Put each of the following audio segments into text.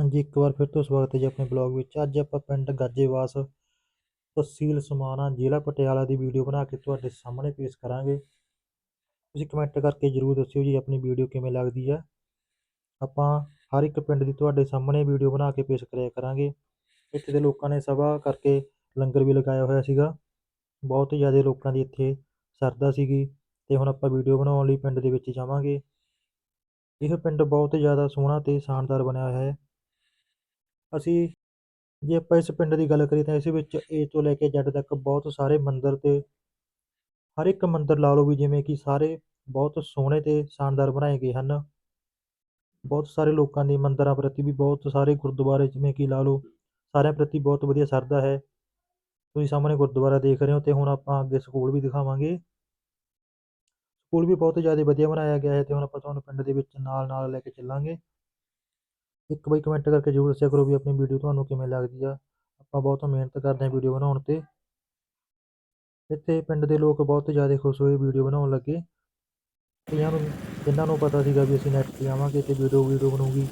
ਹਾਂਜੀ, ਇੱਕ ਵਾਰ ਫਿਰ ਤੋਂ ਸਵਾਗਤ ਹੈ ਜੀ ਆਪਣੇ ਬਲੌਗ ਵਿੱਚ। ਅੱਜ ਆਪਾਂ ਪਿੰਡ ਗਾਜੇਵਾਸ ਤਹਿਸੀਲ ਸਮਾਣਾ, ਜ਼ਿਲ੍ਹਾ ਪਟਿਆਲਾ ਦੀ ਵੀਡੀਓ ਬਣਾ ਕੇ ਤੁਹਾਡੇ ਸਾਹਮਣੇ ਪੇਸ਼ ਕਰਾਂਗੇ। ਤੁਸੀਂ ਕਮੈਂਟ ਕਰਕੇ ਜਰੂਰ ਦੱਸਿਓ ਜੀ ਆਪਣੀ ਵੀਡੀਓ ਕਿਵੇਂ ਲੱਗਦੀ ਹੈ। ਆਪਾਂ ਹਰ ਇੱਕ ਪਿੰਡ ਦੀ ਤੁਹਾਡੇ ਸਾਹਮਣੇ ਵੀਡੀਓ ਬਣਾ ਕੇ ਪੇਸ਼ ਕਰਿਆ ਕਰਾਂਗੇ। ਇੱਥੇ ਦੇ ਲੋਕਾਂ ਨੇ ਸਭਾ ਕਰਕੇ ਲੰਗਰ ਵੀ ਲਗਾਇਆ ਹੋਇਆ ਸੀਗਾ। ਬਹੁਤ ਜ਼ਿਆਦਾ ਲੋਕਾਂ ਦੀ ਇੱਥੇ ਸਰਦਾ ਸੀਗੀ ਤੇ ਹੁਣ ਆਪਾਂ ਵੀਡੀਓ ਬਣਾਉਣ ਲਈ ਪਿੰਡ ਦੇ ਵਿੱਚ ਜਾਵਾਂਗੇ। ਇਹ ਪਿੰਡ ਬਹੁਤ ਜ਼ਿਆਦਾ ਸੋਹਣਾ ਤੇ ਸ਼ਾਨਦਾਰ ਬਣਿਆ ਹੋਇਆ ਹੈ। ਅਸੀਂ ਜੇ ਆਪਾਂ ਇਸ ਪਿੰਡ ਦੀ ਗੱਲ ਕਰੀਏ ਤਾਂ ਇਸ ਵਿੱਚ ਏ ਤੋਂ ਲੈ ਕੇ ਜ਼ੈਡ ਤੱਕ ਬਹੁਤ ਸਾਰੇ ਮੰਦਰ ਅਤੇ ਹਰ ਇੱਕ ਮੰਦਰ ਲਾ ਲਓ ਵੀ ਜਿਵੇਂ ਕਿ ਸਾਰੇ ਬਹੁਤ ਸੋਹਣੇ ਅਤੇ ਸ਼ਾਨਦਾਰ ਬਣਾਏ ਗਏ ਹਨ। ਬਹੁਤ ਸਾਰੇ ਲੋਕਾਂ ਦੀ ਮੰਦਰਾਂ ਪ੍ਰਤੀ ਵੀ ਬਹੁਤ ਸਾਰੇ ਗੁਰਦੁਆਰੇ ਜਿਵੇਂ ਕਿ ਲਾ ਲਓ, ਸਾਰਿਆਂ ਪ੍ਰਤੀ ਬਹੁਤ ਵਧੀਆ ਸ਼ਰਧਾ ਹੈ। ਤੁਸੀਂ ਸਾਹਮਣੇ ਗੁਰਦੁਆਰਾ ਦੇਖ ਰਹੇ ਹੋ ਅਤੇ ਹੁਣ ਆਪਾਂ ਅੱਗੇ ਸਕੂਲ ਵੀ ਦਿਖਾਵਾਂਗੇ। ਸਕੂਲ ਵੀ ਬਹੁਤ ਜ਼ਿਆਦਾ ਵਧੀਆ ਬਣਾਇਆ ਗਿਆ ਹੈ ਅਤੇ ਹੁਣ ਆਪਾਂ ਤੁਹਾਨੂੰ ਪਿੰਡ ਦੇ ਵਿੱਚ ਨਾਲ ਨਾਲ ਲੈ ਕੇ ਚੱਲਾਂਗੇ। ਇੱਕ ਵਾਰੀ ਕਮੈਂਟ ਕਰਕੇ ਜ਼ਰੂਰ ਦੱਸਿਆ ਕਰੋ ਵੀ ਆਪਣੀ ਵੀਡੀਓ ਤੁਹਾਨੂੰ ਕਿਵੇਂ ਲੱਗਦੀ ਆ। ਆਪਾਂ ਬਹੁਤ ਮਿਹਨਤ ਕਰਦੇ ਹਾਂ ਵੀਡੀਓ ਬਣਾਉਣ ਤੇ। ਇੱਥੇ ਪਿੰਡ ਦੇ ਲੋਕ ਬਹੁਤ ਜ਼ਿਆਦਾ ਖੁਸ਼ ਹੋਏ ਵੀਡੀਓ ਬਣਾਉਣ ਲੱਗੇ। ਕਈਆਂ ਨੂੰ, ਜਿਨ੍ਹਾਂ ਨੂੰ ਪਤਾ ਸੀਗਾ ਵੀ ਅਸੀਂ ਨੈਟ ਤੇ ਆਵਾਂਗੇ ਤੇ ਵੀਡੀਓ ਵੀਡੀਓ ਬਣੂਗੀ।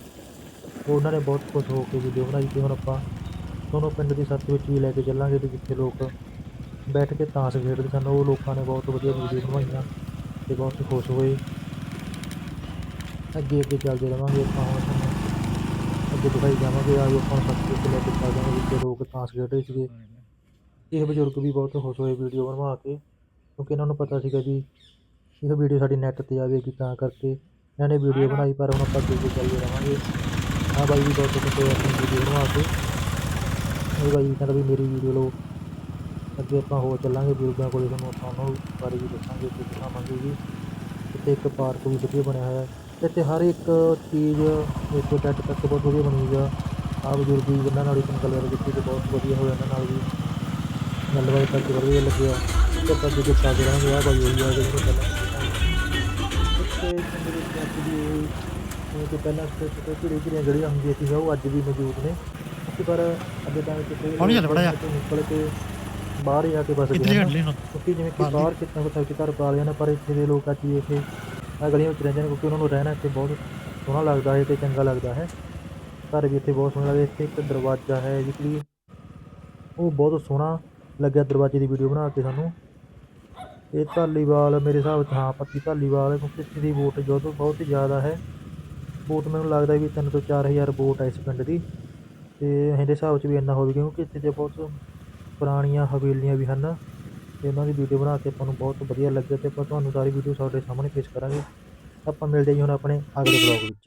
ਉਹਨਾਂ ਨੇ ਬਹੁਤ ਖੁਸ਼ ਹੋ ਕੇ ਵੀਡੀਓ ਬਣਾਈ ਤੇ ਹੁਣ ਆਪਾਂ ਤੁਹਾਨੂੰ ਪਿੰਡ ਦੀ ਸੱਤ ਵਿੱਚ ਵੀ ਲੈ ਕੇ ਚੱਲਾਂਗੇ ਤੇ ਜਿੱਥੇ ਲੋਕ ਬੈਠ ਕੇ ਤਾਸ਼ ਖੇਡਦੇ ਸਨ, ਉਹ ਲੋਕਾਂ ਨੇ ਬਹੁਤ ਵਧੀਆ ਵੀਡੀਓ ਬਣਵਾਈਆਂ ਤੇ ਬਹੁਤ ਖੁਸ਼ ਹੋਏ। ਅੱਗੇ ਅੱਗੇ ਚੱਲਦੇ ਰਵਾਂਗੇ ਆਪਾਂ ਹੁਣ। ਅੱਗੇ ਦਿਖਾਈ ਜਾਵਾਂਗੇ ਆ ਜੋ ਆਪਾਂ ਸੱਤ ਵਿੱਚ ਲੈ ਕੇ ਚੱਲਦੇ ਹਾਂ ਲੋਕ ਤਾਸ਼ ਖੇਡ ਰਹੇ ਸੀਗੇ। ਇਹ ਬਜ਼ੁਰਗ ਵੀ ਬਹੁਤ ਖੁਸ਼ ਹੋਏ ਵੀਡੀਓ ਬਣਵਾ ਕੇ ਕਿਉਂਕਿ ਇਹਨਾਂ ਨੂੰ ਪਤਾ ਸੀਗਾ ਵੀ ਇਹ ਵੀਡੀਓ ਸਾਡੀ ਨੈੱਟ ਤੇ ਆਵੇਗੀ ਤਾਂ ਕਰਕੇ। ਇਹਨਾਂ ਨੇ ਵੀਡੀਓ ਬਣਾਈ ਪਰ ਹੁਣ ਆਪਾਂ ਅੱਗੇ ਚੱਲਦੇ ਰਵਾਂਗੇ ਆਹ ਬਾਈ ਵੀ ਬਹੁਤ ਖੁਸ਼ ਹੋਏ ਆਪਣੀ ਵੀਡੀਓ ਬਣਵਾ ਕੇ। ਇਹ ਬਾਈ ਕਹਿੰਦਾ ਵੀ ਮੇਰੀ ਵੀਡੀਓ ਲਓ। ਅੱਗੇ ਆਪਾਂ ਹੋਰ ਚੱਲਾਂਗੇ ਬਜ਼ੁਰਗਾਂ ਕੋਲੇ ਤੁਹਾਨੂੰ ਆਪਾਂ ਉਹਨਾਂ ਬਾਰੇ ਵੀ ਦੱਸਾਂਗੇ ਤੇ ਦਿਖਾਵਾਂਗੇ ਵੀ। ਇੱਥੇ ਇੱਕ ਪਾਰਕ ਵੀ ਵਧੀਆ ਬਣਿਆ ਹੋਇਆ। ਹੈ ਇੱਥੇ ਹਰ ਇੱਕ ਚੀਜ਼ ਇੱਕ ਡੱਟ ਤੱਕ ਬਹੁਤ ਵਧੀਆ ਬਣੀ ਹੋਈ ਆ। ਬਜ਼ੁਰਗ ਵੀ ਇਹਨਾਂ ਨਾਲ ਸਾਨੂੰ ਗੱਲ ਕੀਤੀ ਤੇ ਬਹੁਤ ਵਧੀਆ ਹੋਇਆ ਇਹਨਾਂ ਨਾਲ ਵੀ। ਗੱਲਬਾਤ ਕਰਕੇ ਵਧੀਆ ਲੱਗਿਆ। ਤੇ ਆਪਾਂ ਅੱਗੇ ਚੱਲਦੇ ਰਹਾਂਗੇ। ਆਹ ਬਾਈ ਹੋਈ ਆ ਜਿਹੜੇ ਪਹਿਲਾਂ ਦੇ ਵਿੱਚ ਅੱਜ ਵੀ ਇਹ ਤੋਂ ਪਹਿਲਾਂ ਛੋਟੇ ਛੋਟੇ ਘਿੜੀਆਂ ਜਿਹੜੀਆਂ ਹੁੰਦੀਆਂ ਸੀ ਉਹ ਅੱਜ ਵੀ ਮੌਜੂਦ ਨੇ। ਉੱਥੇ ਪਰ ਅੱਗੇ ਤਾਂ ਕਿਤੇ ਹੌਲੀ ਚੱਲ ਜਿਹਾ। ਤੋਂ ਨਿਕਲ ਕੇ ਬਾਹਰ ਹੀ ਆ ਕੇ ਬਸ ਗਏ ਕਿਉਂਕਿ ਜਿਵੇਂ ਕਿ ਬਾਹਰ ਕਿਤਨਾ ਕੁ ਤੱਕ ਘਰ ਪਾ ਲਿਆ ਨੇ ਪਰ ਇੱਥੇ ਦੇ ਲੋਕ ਅੱਜ ਵੀ ਇੱਥੇ ਆ ਗਲੀਆਂ ਵਿੱਚ ਰਹਿੰਦੇ ਨੇ ਕਿਉਂਕਿ ਉਹਨਾਂ ਨੂੰ ਰਹਿਣਾ ਇੱਥੇ ਬਹੁਤ ਸੋਹਣਾ ਲੱਗਦਾ ਹੈ ਤੇ ਚੰਗਾ ਲੱਗਦਾ ਹੈ। ਘਰ ਵੀ ਇੱਥੇ ਬਹੁਤ ਸੋਹਣਾ ਲੱਗਦਾ ਇੱਥੇ ਇੱਕ ਦਰਵਾਜ਼ਾ ਹੈ ਜਿਸ ਲਈ ਉਹ ਬਹੁਤ ਸੋਹਣਾ ਲੱਗਿਆ ਦਰਵਾਜ਼ੇ ਦੀ ਵੀਡੀਓ ਬਣਾ ਕੇ ਸਾਨੂੰ। ਇਹ ਧਾਲੀਵਾਲ ਮੇਰੇ ਹਿਸਾਬ 'ਚ ਹਾਂ ਪੱਤੀ ਧਾਲੀਵਾਲ ਕਿਉਂਕਿ ਇੱਥੇ ਦੀ ਵੋਟ ਜੋ ਬਹੁਤ ਹੀ ਜ਼ਿਆਦਾ ਹੈ। ਵੋਟ ਮੈਨੂੰ ਲੱਗਦਾ ਵੀ ਤਿੰਨ ਤੋਂ ਚਾਰ ਹਜ਼ਾਰ ਵੋਟ ਹੈ ਇਸ ਪਿੰਡ ਦੀ। ਤੇ ਇਹਦੇ ਹਿਸਾਬ 'ਚ ਵੀ ਇੰਨਾ ਹੋਵੇ ਕਿਉਂਕਿ ਇੱਥੇ ਤੇ ਬਹੁਤ ਪੁਰਾਣੀਆਂ ਹਵੇਲੀਆਂ ਵੀ ਹਨ। ਅਤੇ ਉਹਨਾਂ ਦੀ ਵੀਡੀਓ ਬਣਾ ਕੇ ਆਪਾਂ ਨੂੰ ਬਹੁਤ ਵਧੀਆ ਲੱਗਿਆ ਅਤੇ ਆਪਾਂ ਤੁਹਾਨੂੰ ਸਾਰੀ ਵੀਡੀਓ ਸਾਡੇ ਸਾਹਮਣੇ ਪੇਸ਼ ਕਰਾਂਗੇ। ਆਪਾਂ ਮਿਲਦੇ ਹਾਂ ਜੀ ਹੁਣ ਆਪਣੇ ਅਗਲੇ ਬਲੌਗ ਵਿੱਚ।